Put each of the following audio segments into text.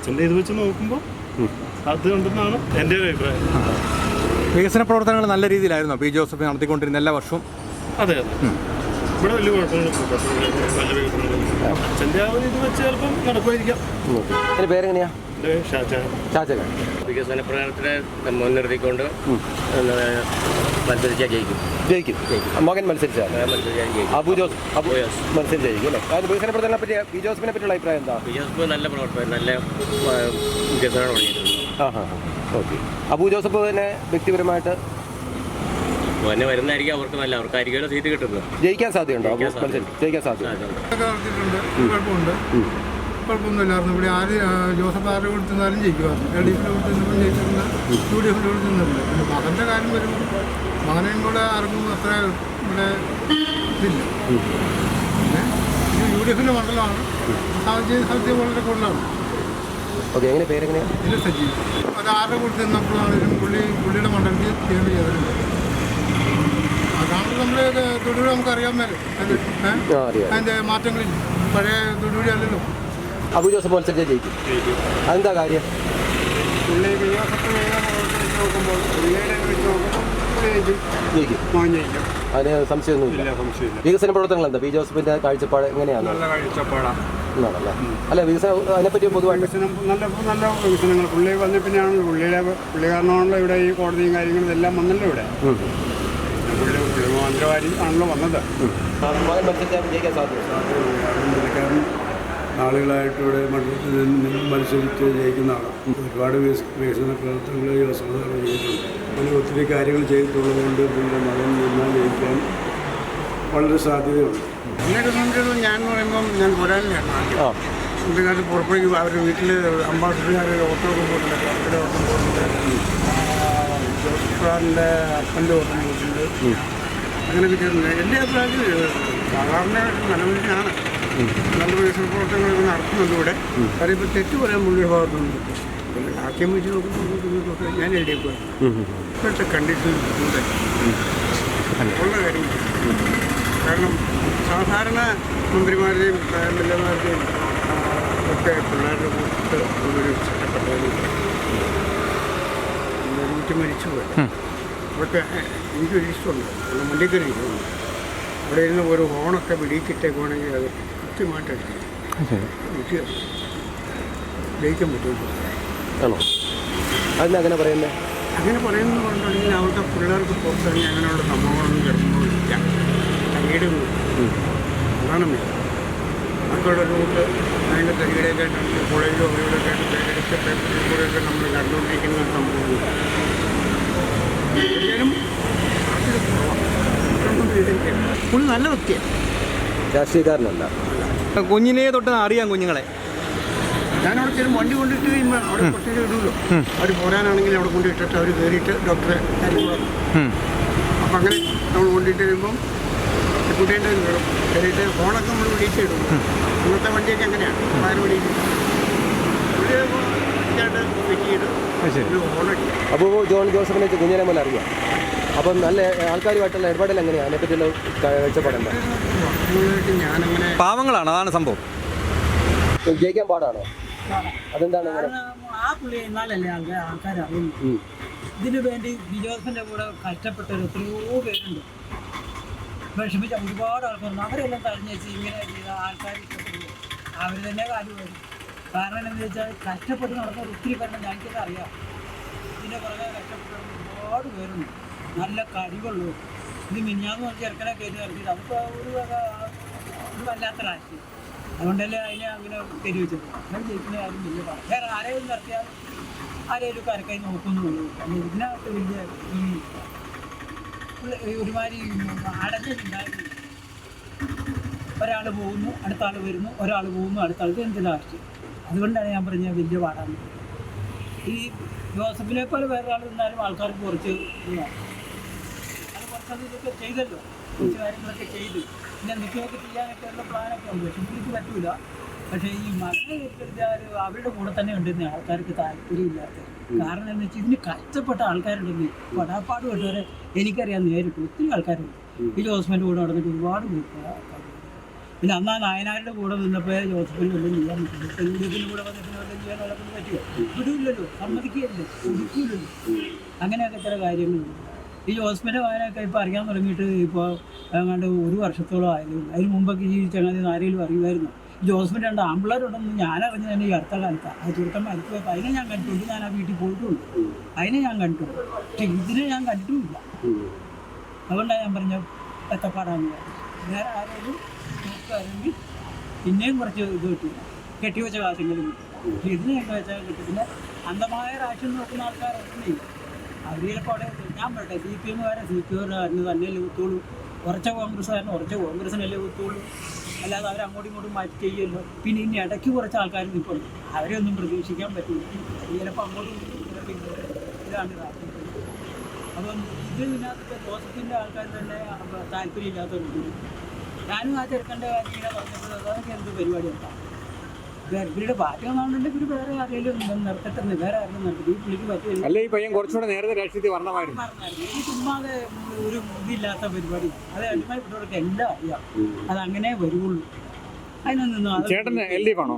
അച്ഛന്റെ ഇത് വെച്ച് നോക്കുമ്പോൾ അത് ഉണ്ടെന്നാണ് എന്റെ ഒരു അഭിപ്രായം. വികസന പ്രവർത്തനങ്ങൾ നല്ല രീതിയിലായിരുന്നു? പി. ജോസഫ് നടത്തിക്കൊണ്ടിരുന്ന എല്ലാ വർഷവും? അതെ അതെ. ഇവിടെ വലിയ വികസനങ്ങളൊന്നും അച്ഛന്റെ ആ ഒരു ഇത് വെച്ച് ചിലപ്പം നടക്കുമായിരിക്കാം. അതിന് പേരെങ്ങനെയാ? എന്റെ ഷാജഹാൻ. വികസന പ്രകടനത്തിനെ മുൻനിർത്തിക്കൊണ്ട് മത്സരിച്ചാൽ ജയിക്കും. ജയിക്കും. മകൻ മത്സരിച്ചാൽ അബു ജോസ് അബു. മത്സരിച്ചായിരിക്കും അല്ലേ? വികസന പറ്റി പറ്റിയുള്ള അഭിപ്രായം എന്താ? നല്ല പ്രവർത്തനം നല്ല ആ ഹാ ഓക്കെ. അബു ജോസഫ് തന്നെ വ്യക്തിപരമായിട്ട് പിന്നെ വരുന്നതായിരിക്കും അവർക്ക് നല്ല അവർക്കായിരിക്കും സീറ്റ് കിട്ടുന്നത്. ജയിക്കാൻ സാധ്യതയുണ്ടോ? ജയിക്കാൻ സാധ്യത. ജയിക്കാൻ സാധ്യത കുഴപ്പമൊന്നുമില്ലായിരുന്നു ഇവിടെ ആര് ജോസഫ് ആരുടെ ആര് കൊടുത്തിരുന്നാലും ജയിക്കുമായിരുന്നു എൽ ഡി എഫിന്റെ എഫിൽ കൊടുത്തിരുന്നപ്പോൾ ജയിച്ചിരുന്ന യു ഡി എഫിൽ കൊടുത്തിരുന്നില്ല പിന്നെ മകന്റെ കാര്യം വരുമ്പോൾ മകനെയും കൂടെ ആർക്കും അത്ര ഇവിടെ ഇതില്ല. പിന്നെ ഇത് യു ഡി എഫിന്റെ മണ്ഡലമാണ്. സാഹചര്യം സാധ്യത വളരെ കൂടുതലാണ്. ഓക്കെ എങ്ങനെ പേരെങ്ങനെ ഇതിൽ സജീവ് അത് ആരുടെ കൊടുത്തിരുന്നപ്പോഴാണെങ്കിലും പുള്ളി പുള്ളിയുടെ മണ്ഡലത്തിൽ ചെയ്യാൻ ചെയ്തിട്ടുണ്ട് അതാണ് നമ്മൾ തൊടുപുഴ നമുക്കറിയാൻ മേലെ. അതിന്റെ മാറ്റങ്ങളിൽ പഴയ തൊടുപുഴ അല്ലല്ലോ. അബു ജോസഫ് മത്സരിച്ചാൽ ജയിക്കും. അതെന്താ കാര്യം? അതിന് സംശയമൊന്നുമില്ല. ഇല്ല വികസന പ്രവർത്തനങ്ങൾ എന്താ ബി ജോസഫിന്റെ കാഴ്ചപ്പാട് എങ്ങനെയാണ്? നല്ല കാഴ്ചപ്പാടാണ് എന്നാണല്ലേ അല്ല വികസനം അതിനെപ്പറ്റി പൊതുവായിട്ട്. വികസനം നല്ല നല്ല വികസനങ്ങൾ. പുള്ളി വന്ന പിന്നെയാണ് പുള്ളിയുടെ പുള്ളി കാരണമാണല്ലോ ഇവിടെ ഈ കോടതിയും കാര്യങ്ങളും എല്ലാം വന്നല്ലോ ഇവിടെ. ഉം. പുള്ളി പുള്ളി മന്ത്രിവാരി ആണല്ലോ വന്നത്. മകൻ മത്സരിച്ചാൽ ജയിക്കാൻ സാധ്യത കാരണം നാളുകളായിട്ട് ഇവിടെ മണ്ഡലത്തിൽ നിന്ന് മത്സരിച്ച് ജയിക്കുന്ന ആളാണ്. ഒരുപാട് വികസ- വികസന പ്രവർത്തനങ്ങൾ യോസഫ് ചെയ്തിട്ടുണ്ട്. അങ്ങനെ ഒത്തിരി കാര്യങ്ങൾ ചെയ്തിട്ടുള്ളതുകൊണ്ട് പിന്നെ മകൻ നിന്നാൽ ജയിക്കാൻ വളരെ സാധ്യതയുണ്ട്. എന്നെ സംബന്ധിച്ചിടത്തോളം ഞാൻ എന്ന് പറയുമ്പം ഞാൻ ആ. പുള്ളിക്കാർ പുറത്തേക്ക് അവർ വീട്ടിൽ അംബാസിഡർമാർ ഓട്ടോ പോയിട്ടുണ്ട്. അവരുടെ ഓട്ടം പോയിട്ടുണ്ട്. അപ്പന്റെ ഓട്ടം പോയിട്ടുണ്ട്. അങ്ങനെ കിട്ടിയിട്ടുണ്ട് എന്റെ അഭിപ്രായത്തിൽ സാധാരണ മനുഷ്യനാണ് നല്ല വികസന പ്രവർത്തനങ്ങളൊക്കെ നടത്തുന്നുണ്ട് ഇവിടെ. കാര്യം ഇപ്പോൾ തെറ്റ് പറയാൻ പുള്ളിയുടെ ഭാഗത്തുണ്ട്. പിന്നെ രാഷ്ട്രീയം വെച്ച് നോക്കുമ്പോൾ ഞാൻ എൽ ഡി എഫ് ഇപ്പോഴത്തെ കണ്ടീഷൻ ഉള്ള കാര്യം. കാരണം സാധാരണ മന്ത്രിമാരുടെയും എം എൽ എമാരുടെയും ഒക്കെ പിള്ളേരുടെ കൂട്ട് ഒരു സെറ്റപ്പെട്ടവരും ഒരുമിച്ച് മരിച്ചുപോയി അതൊക്കെ എനിക്കൊരു ഇഷ്ടമുണ്ട് മുണ്ടിക്കറി ഇഷ്ടമുണ്ട് അവിടെ ഇരുന്ന് ഒരു ഹോണൊക്കെ വെടിയിച്ചിട്ടേക്കുവാണെങ്കിൽ അത് കൃത്യമായിട്ട് അടിക്കും എനിക്ക് ജയിക്കാൻ ആണോ? അതിന് അങ്ങനെ പറയുന്നത് അങ്ങനെ പറയുന്നത് കൊണ്ടുണ്ടെങ്കിൽ അവരുടെ പിള്ളേർക്ക് പുറത്തിറങ്ങി അങ്ങനെയുള്ള സംഭവങ്ങളൊന്നും കിടക്കുന്നില്ല അതാണ് മക്കളുടെ റൂട്ട് അതിന്റെ തകീടൊക്കെ ആയിട്ട് കോളേജിലോ എവിടെയൊക്കെ ആയിട്ട് പേരെടുത്ത് പേപ്പറിൽ കൂടെയൊക്കെ നമ്മൾ കണ്ടുകൊണ്ടിരിക്കുന്ന ഒരു സംഭവം. ഏതായാലും അതിൽ കുറവാണ്. പുള്ളി നല്ല വ്യക്തിയാണ്. രാഷ്ട്രീയക്കാരനല്ല. കുഞ്ഞിനെ തൊട്ട് അറിയാം കുഞ്ഞുങ്ങളെ. ഞാൻ അവിടെ ചെല്ലും വണ്ടി കൊണ്ടിട്ട് കഴിയുമ്പോൾ അവിടെ കുറച്ച് ഇടുമല്ലോ അവർ പോരാനാണെങ്കിൽ അവിടെ കൊണ്ടിട്ടിട്ട് അവർ കയറിയിട്ട് ഡോക്ടറെ കാര്യം പറയും അപ്പം അങ്ങനെ നമ്മൾ കൊണ്ടിട്ട് കഴിയുമ്പം കുട്ടേന്റെ കയറും. കയറിയിട്ട് ഫോണൊക്കെ നമ്മൾ വിളിച്ചിടും ഇന്നത്തെ വണ്ടിയൊക്കെ അങ്ങനെയാണ് ആരും വിളിക്കും അപ്പോൾ ജോൺ ജോസഫിനെ കുഞ്ഞിനെ പോലെ അറിയാം. അപ്പം നല്ല ആൾക്കാരുമായിട്ടുള്ള ഇടപെടൽ എങ്ങനെയാണ് അതിനെപ്പറ്റിയുള്ള കാഴ്ചപ്പാടുണ്ട് പാവങ്ങളാണ് അതാണ് സംഭവം. ജയിക്കാൻ പാടാണോ? അതെന്താണ് അങ്ങനെ ആ പുള്ളി എന്നാലല്ലേ ആൾക്കാർ ആൾക്കാർ ഇതിനു വേണ്ടി ബിജോസിന്റെ കൂടെ കഷ്ടപ്പെട്ടവർ എത്രയോ പേരുണ്ട്. വിഷമിച്ച ഒരുപാട് ആൾക്കാരുണ്ട്. അവരെല്ലാം തഴഞ്ഞു വെച്ച് ഇങ്ങനെ ചെയ്ത ആൾക്കാർ അവർ തന്നെ കാര്യം വരും കാരണം എന്താണെന്ന് വെച്ചാൽ കഷ്ടപ്പെട്ട് നടക്കുന്ന ഒത്തിരി പേരുണ്ട് ഞങ്ങൾക്കത് അറിയാം. ഇതിനെ പുറകെ കഷ്ടപ്പെട്ട ഒരുപാട് പേരുണ്ട്. നല്ല കഴിവുള്ളൂ ഇത് മിനിഞ്ഞാന്ന് പറഞ്ഞ ചെറുക്കനെ കയറ്റി നിർത്തി അതിപ്പോൾ ഒരു ഒരു വല്ലാത്ത രാശി അതുകൊണ്ടല്ലേ അതിനെ അങ്ങനെ കയറ്റി വെച്ചത്. അങ്ങനെ ജയിക്കുന്ന കാര്യം വലിയ പാടാണ് വേറെ ആരെയും നിർത്തിയാൽ ആരെയും കരക്കായി നോക്കുന്നുള്ളൂ ഇതിനകത്ത് വലിയ ഈ ഒരുമാതിരി അടഞ്ഞിട്ടുണ്ടായിരുന്നു. ഒരാൾ പോകുന്നു അടുത്ത ആൾ വരുന്നു ഒരാൾ പോകുന്നു അടുത്ത ആൾക്ക് എന്ത് ലാസ്റ്റ്? അതുകൊണ്ടാണ് ഞാൻ പറഞ്ഞത് വലിയ പാടാണ്. ഈ ജോസഫിനെ പോലെ വേറെ ആൾ നിന്നാലും ആൾക്കാർക്ക് കുറച്ച് ഇതൊക്കെ ചെയ്തല്ലോ. കുറച്ച് കാര്യങ്ങളൊക്കെ ചെയ്ത്. പിന്നെ എന്തൊക്കെയൊക്കെ ചെയ്യാനൊക്കെ ഉള്ള പ്ലാനൊക്കെ ഉണ്ട്. പക്ഷെ പുള്ളിക്ക് പറ്റൂല. പക്ഷേ ഈ ഏറ്റെടുത്താൽ അവരുടെ കൂടെ തന്നെ ഉണ്ടെന്ന് ആൾക്കാർക്ക് താല്പര്യമില്ലാത്ത കാരണം എന്ന് വെച്ചാൽ ഇതിന് കഷ്ടപ്പെട്ട ആൾക്കാരുണ്ടെന്ന് പടാപ്പാട് പെട്ടവരെ എനിക്കറിയാം നേരിട്ട്. ഒത്തിരി ആൾക്കാരുണ്ട്. ഈ ജോസഫിന്റെ കൂടെ നടന്നിട്ട് ഒരുപാട് ഗ്രൂപ്പ് പിന്നെ അന്നാ നായനാരുടെ കൂടെ നിന്നപ്പോൾ ജോസഫിന് വല്ലതും ചെയ്യാൻ പറ്റില്ല ഇപ്പം യു ഡി എഫിന്റെ കൂടെ വന്നിട്ട് വല്ലതും ചെയ്യാൻ അവർക്ക് പറ്റുമോ വിടില്ലല്ലോ. സമ്മതിക്കുകയല്ലേ. ഒതുക്കില്ലല്ലോ അങ്ങനെയൊക്കെ ചില കാര്യങ്ങളുണ്ട്. ഈ ജോസഫിന്റെ വായനയൊക്കെ ഇപ്പോൾ അറിയാൻ തുടങ്ങിയിട്ട് ഇപ്പോൾ ഏതാണ്ട് ഒരു വർഷത്തോളം ആയിരുന്നു അതിന് മുമ്പൊക്കെ ഈ ചങ്ങാതി ആരെങ്കിലും അറിയുമായിരുന്നു ജോസഫിന്റെ രണ്ട് ഉണ്ടെന്ന് ഞാൻ അറിഞ്ഞു തന്നെ ഈ അടുത്ത കാലത്താണ് ആ ചുരുക്കം മരിച്ചു പോയപ്പോൾ അതിനെ ഞാൻ കണ്ടിട്ടുണ്ട്. ഞാൻ ആ വീട്ടിൽ പോയിട്ടുണ്ട്. അതിനെ ഞാൻ കണ്ടിട്ടുണ്ട്. പക്ഷെ ഇതിനെ ഞാൻ കണ്ടിട്ടുമില്ല. അതുകൊണ്ടാണ് ഞാൻ പറഞ്ഞ എത്തപ്പാടാന്ന് പറഞ്ഞത് വേറെ ആരെങ്കിലും നോക്കുകയാണെങ്കിൽ പിന്നെയും കുറച്ച് ഇത് കിട്ടില്ല. കെട്ടിവെച്ച കാശെങ്കിലും കിട്ടും പക്ഷെ ഇതിനെ കെട്ടി വെച്ചാൽ കിട്ടും പിന്നെ അന്ധമായ രാഷ്ട്രീയം നോക്കുന്ന ആൾക്കാരൊന്നും അവർ അവിടെ ഞാൻ പറയട്ടെ സി പി എമ്മുകാരെ സി പി എമ്മുകാരന് തന്നെയല്ലേ കുത്തുള്ളൂ ഉറച്ച കോൺഗ്രസ്സുകാരന് കുറച്ച് കോൺഗ്രസ്സിനല്ലേ കുത്തുള്ളൂ അല്ലാതെ അവർ അങ്ങോട്ടും ഇങ്ങോട്ടും മാറ്റി ചെയ്യുമല്ലോ പിന്നെ ഇനി ഇടയ്ക്ക് കുറച്ച് ആൾക്കാർ നിൽക്കുന്നു അവരെ ഒന്നും പ്രതീക്ഷിക്കാൻ പറ്റില്ല. ചിലപ്പോൾ അങ്ങോട്ടും. ഇതാണ് അപ്പം ഇത് ഇതിനകത്ത് ജോസഫിന്റെ ആൾക്കാർ തന്നെ താല്പര്യമില്ലാത്തവരുണ്ട്. ഞാനും ആ ചെറുക്കന്റെ കാര്യം ഇങ്ങനെ പറഞ്ഞപ്പോൾ അതൊക്കെ എന്ത് പരിപാടിയാണ് ഇവരുടെ പാർട്ടി വേറെ ആരെങ്കിലും വേറെ ആരെങ്കിലും ഈ പുള്ളിക്ക് പറ്റിയ അല്ല ഈ പയ്യൻ കുറച്ചുകൂടെ നേരത്തെ രാഷ്ട്രീയത്തിൽ വരണമായിരുന്നു ഈ ചുമ്മാതെ ഒരു ഇതില്ലാത്ത പരിപാടി. അത് അടിമപ്പെട്ടവർക്ക് എല്ലാം അറിയാം. അത് അങ്ങനെ വരുള്ളൂ ചേട്ടൻ എൽ ഡി എഫ് ആണോ?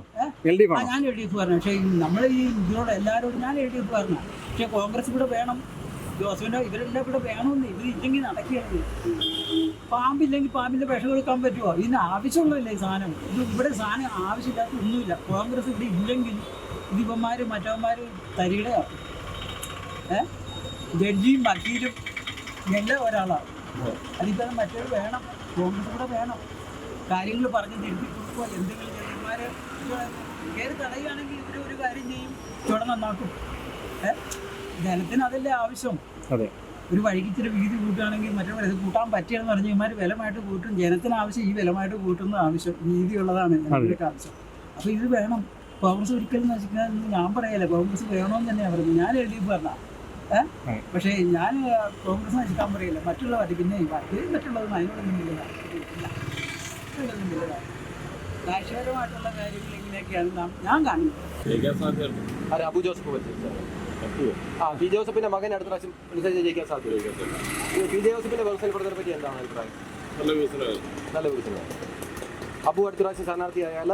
എൽ ഡി എഫ് ആണോ? ഞാൻ എൽ ഡി എഫ് പറഞ്ഞു പക്ഷേ നമ്മൾ ഈ ഇതിനോട് എല്ലാവരോടും ഞാൻ എൽ ഡി എഫ് പറഞ്ഞു പക്ഷേ കോൺഗ്രസ് കൂടെ വേണം. ജോസഫിന്റെ ഇവരെല്ലാം ഇവിടെ വേണമെന്ന് ഇവർ ഇല്ലെങ്കിൽ നടക്കുകയാണ്. പാമ്പില്ലെങ്കിൽ പാമ്പിന്റെ വിഷം കൊടുക്കാൻ പറ്റുമോ ഇതിന് ആവശ്യമുള്ളതല്ലേ ഈ സാധനം? ഇത് ഇവിടെ സാധനം ആവശ്യമില്ലാത്ത ഒന്നുമില്ല. കോൺഗ്രസ് ഇവിടെ ഇല്ലെങ്കിൽ ഇതിപ്പന്മാർ മറ്റവന്മാർ തരികടയാക്കും ഏ? ജഡ്ജിയും വക്കീലും എല്ലാം ഒരാളാണ് അതിപ്പോൾ മറ്റൊരു വേണം. കോൺഗ്രസ് കൂടെ വേണം. കാര്യങ്ങൾ പറഞ്ഞ് തിരുത്തി കൊടുക്കുക എന്തെങ്കിലും ജഡ്ജിമാരെ കയറി തടയുകയാണെങ്കിൽ ഇവർ ഒരു കാര്യം ചെയ്യും. ചുവടെ നന്നാക്കും. ഏ? ജനത്തിന് അതല്ലേ ആവശ്യം? അതെ. ഒരു വഴിക്ക് ഇച്ചിരി വീതി കൂട്ടുകയാണെങ്കിൽ മറ്റൊരു വില കൂട്ടാൻ പറ്റിയെന്ന് പറഞ്ഞു ഇമാർ വിലമായിട്ട് കൂട്ടും. ജനത്തിന് ആവശ്യം ഈ വിലമായിട്ട് കൂട്ടുന്ന ആവശ്യം നീതിയുള്ളതാണ് ജനങ്ങൾക്ക് ആവശ്യം. അപ്പോൾ ഇത് വേണം. കോൺഗ്രസ് ഒരിക്കലും നശിക്കുന്ന ഞാൻ പറയല്ല കോൺഗ്രസ് വേണമെന്ന് തന്നെയാണ് പറഞ്ഞത് ഞാൻ എൽ ഡി എഫ് പറഞ്ഞ പക്ഷേ ഞാൻ കോൺഗ്രസ് നശിക്കാൻ പറയില്ല. മറ്റുള്ള പാർട്ടി പിന്നെ ഈ പാർട്ടി മറ്റുള്ളതൊന്നും അതിനോടൊന്നും ഇല്ല അതിനോടൊന്നും രാഷ്ട്രീയപരമായിട്ടുള്ള കാര്യങ്ങൾ ഇങ്ങനെയൊക്കെയാണ് ഞാൻ കാണുന്നത്. അബു ജോസഫ് ആ പി ജോസഫിന്റെ മകൻ അടുത്ത പ്രാവശ്യം മത്സരിച്ച് ജയിക്കാൻ സാധ്യത പി ജോസഫിന്റെ വ്യവസായ പ്രവർത്തനത്തെ പറ്റി എന്താണ് അഭിപ്രായം? നല്ല വികസനമായി നല്ല അടുത്ത പ്രാവശ്യം സ്ഥാനാർത്ഥിയായാൽ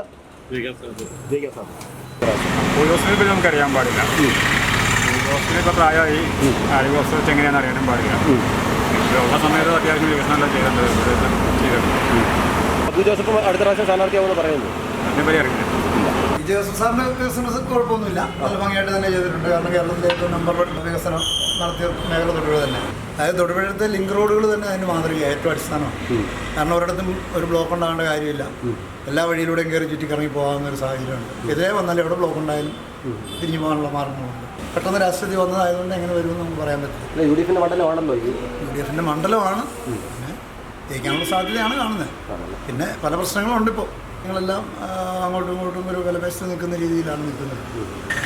ജയിക്കാൻ സാധ്യത. ജയിക്കാൻ സാധ്യത. നമുക്കറിയാൻ പാടില്ല. പ്രായമായി. ആരോഗ്യവസ്ഥ വെച്ച് എങ്ങനെയാണെന്ന് അറിയാനും പാടില്ല. ഉള്ള സമയത്ത് അത്യാവശ്യം വികസനമെല്ലാം ചെയ്തിട്ടുണ്ട് ഇവിടെ ചെയ്തിട്ടുണ്ട്. അബു ജോസഫ് അടുത്ത പ്രാവശ്യം സ്ഥാനാർത്ഥിയാവുമെന്ന് പറയുന്നു. അതിനെപ്പറ്റി അറിയില്ല. ജോസഫ് സാറിന്റെ ബിസിനസ് കുഴപ്പമൊന്നുമില്ല. നല്ല ഭംഗിയായിട്ട് തന്നെ ചെയ്തിട്ടുണ്ട്. കാരണം കേരളത്തിലെ ഏറ്റവും നമ്പർ വൺ വികസനം നടത്തിയ മേഖല തൊടുപുഴ തന്നെ. അതായത് തൊടുപുഴത്തെ ലിങ്ക് റോഡുകൾ തന്നെ അതിന് മാതൃകയാണ് ഏറ്റവും അടിസ്ഥാനമാണ്. കാരണം ഒരിടത്തും ഒരു ബ്ലോക്ക് ഉണ്ടാകേണ്ട കാര്യമില്ല. എല്ലാ വഴിയിലൂടെയും കയറി ചുറ്റിക്കറങ്ങി പോകാവുന്ന ഒരു സാഹചര്യമുണ്ട്. ഇതേ വന്നാൽ എവിടെ ബ്ലോക്ക് ഉണ്ടായാലും തിരിഞ്ഞു പോകാനുള്ള മാർഗങ്ങളുണ്ട്. പെട്ടെന്ന് രാഷ്ട്രീയത്തിൽ വന്നതായതുകൊണ്ട് എങ്ങനെ വരുമെന്ന് നമുക്ക് പറയാൻ പറ്റില്ല. യു ഡി എഫിന്റെ മണ്ഡലമാണല്ലോ യു ഡി എഫിന്റെ മണ്ഡലമാണ് പിന്നെ ജയിക്കാനുള്ള സാധ്യതയാണ് കാണുന്നത്. പിന്നെ പല പ്രശ്നങ്ങളുണ്ട് ഇപ്പോൾ നിങ്ങളെല്ലാം ആ, അങ്ങോട്ടും ഇങ്ങോട്ടും ഒരു വിലപേശത്ത് നിൽക്കുന്ന രീതിയിലാണ് നിൽക്കുന്നത്.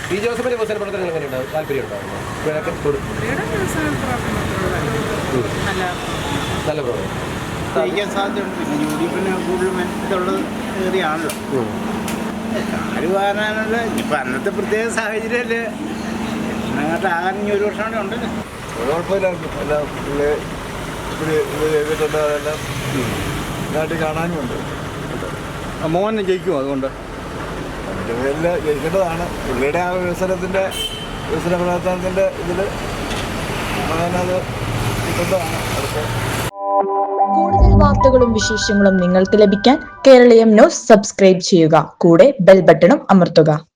ബി ജോസഫിന്റെ വ്യവസായ പ്രവർത്തനം എങ്ങനെയുണ്ടാവും താല്പര്യം ഉണ്ടാവുമോ ഇവരൊക്കെ തൊടു- നല്ല പ്രവർത്തനം. ജയിക്കാൻ സാധ്യതയുണ്ട്. പിന്നെ യു ഡി എഫിന് കൂടുതൽ മെച്ചമുള്ളത് ഏറിയാണല്ലോ ആര് പറയാനുള്ള ഇപ്പം അന്നത്തെ പ്രത്യേക സാഹചര്യമല്ലേ? അങ്ങോട്ട് ആകാൻ ഇനി ഒരു വർഷം കൂടെ ഉണ്ടല്ലോ കുഴപ്പമില്ല. എല്ലാം പുള്ളി കാണാനും ഇത് ചെയ്തിട്ടുണ്ട് അതെല്ലാം നാട്ടിൽ കാണാനുമുണ്ട് മോഹൻ ജയിക്കും അതുകൊണ്ട്? അതിന്റെ പേരിൽ ജയിക്കേണ്ടതാണ്. പുള്ളിയുടെ ആ വികസനത്തിന്റെ വികസന പ്രവർത്തനത്തിന്റെ ഇതിൽ അത് കിട്ടേണ്ടതാണ് അടുത്ത കൂടുതൽ വാർത്തകളും വിശേഷങ്ങളും നിങ്ങൾക്ക് ലഭിക്കാൻ കേരളീയം ന്യൂസ് സബ്സ്ക്രൈബ് ചെയ്യുക. കൂടെ ബെൽ ബട്ടണും അമർത്തുക.